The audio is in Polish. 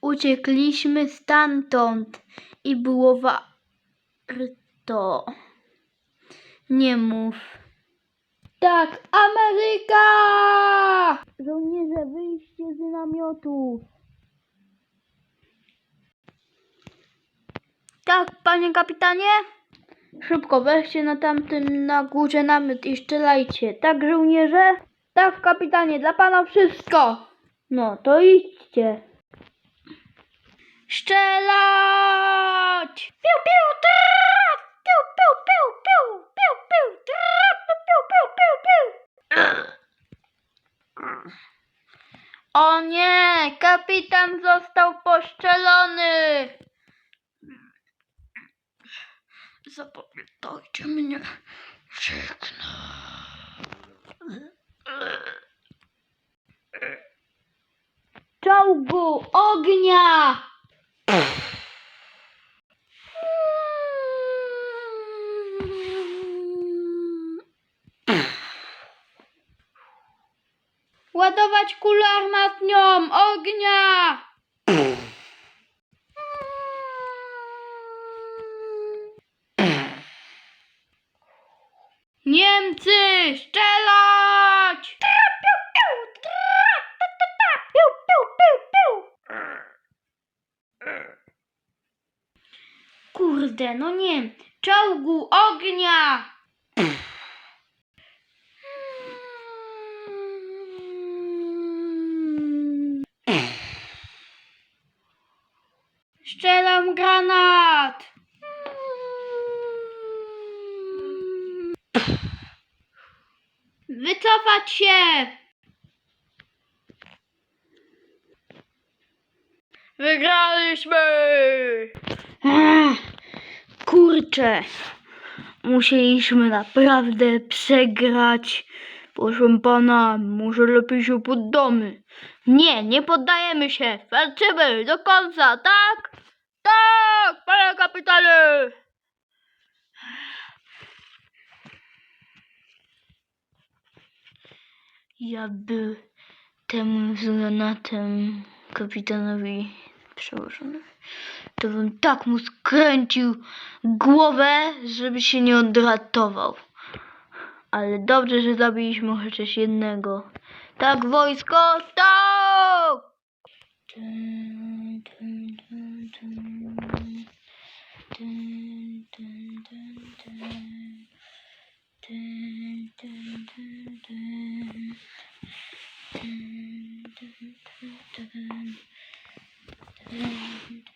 uciekliśmy stamtąd i było warto. Nie mów. Tak, Ameryka! Żołnierze, wyjście z namiotu. Tak, panie kapitanie? Szybko weźcie na tamtym na górze namiot i strzelajcie. Tak, żołnierze? Tak, kapitanie, dla pana wszystko. No, to idźcie. Strzelać! Piu, piu, trrr! Piu, piu, piu, piu, piu! Piu, piu, piu, piu, piu. O nie, kapitan został poszczelony. Zapamiętajcie mnie. Żegnam. Czołgu ognia! Ładować kulę armatnią! Ognia! Niemcy! Strzelać! Kurde, no nie. Czołgu, ognia! Strzelam granat! Wycofać się! Wygraliśmy! Kurczę, musieliśmy naprawdę przegrać. Proszę pana, może lepiej się poddamy. Nie, nie poddajemy się. Walczymy do końca, tak? Tak, panie kapitanie! Ja by temu granatem kapitanowi przełożony, to bym tak mu skręcił głowę, żeby się nie odratował. Ale dobrze, że zabiliśmy chociaż jednego. Tak, wojsko, tak!